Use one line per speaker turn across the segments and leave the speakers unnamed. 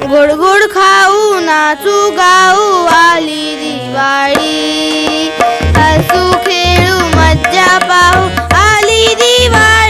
गोड गोड खाऊ नाचू गाऊ आली दिवाळी. हसू खेळू मज्जा पाहू आली दिवाळी.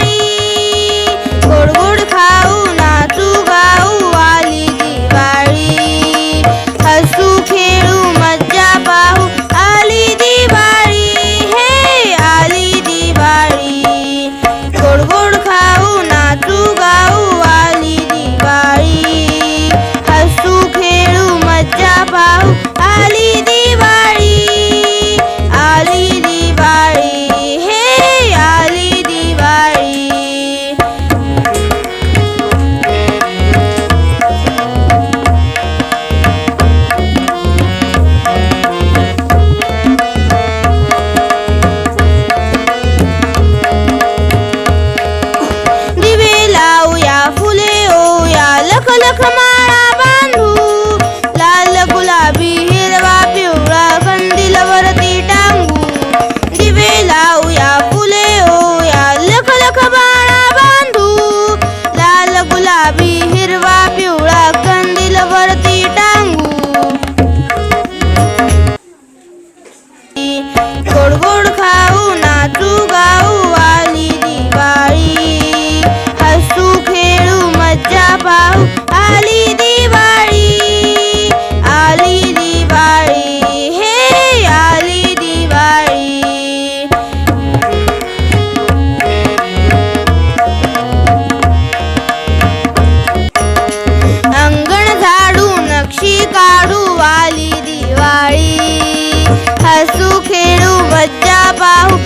about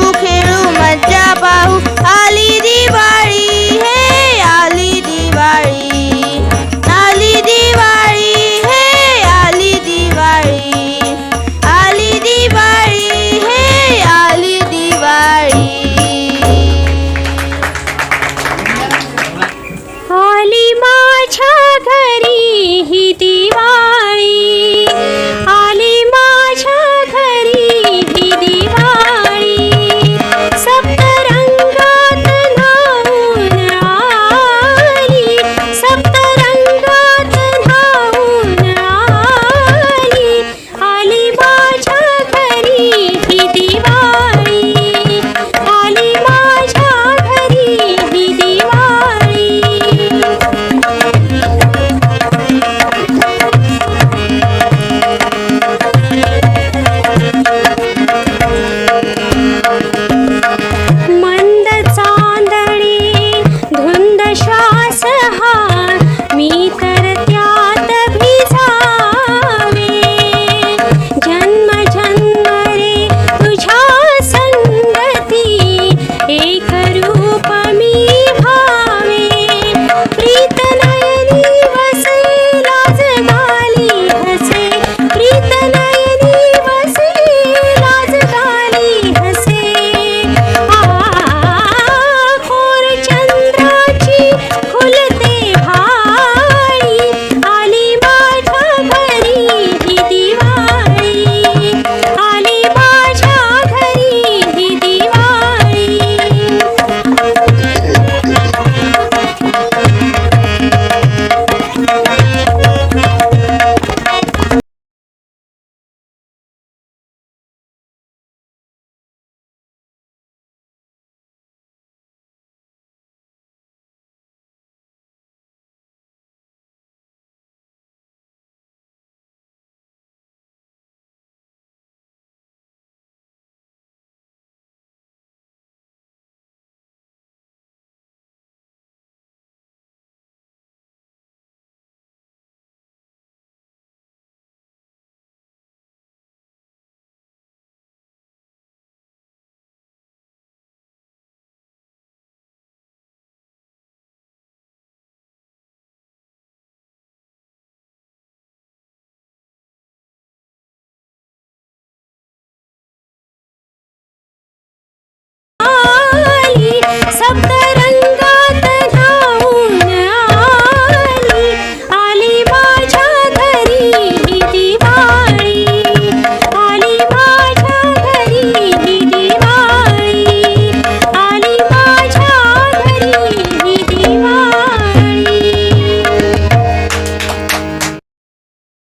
ही রূপ আমি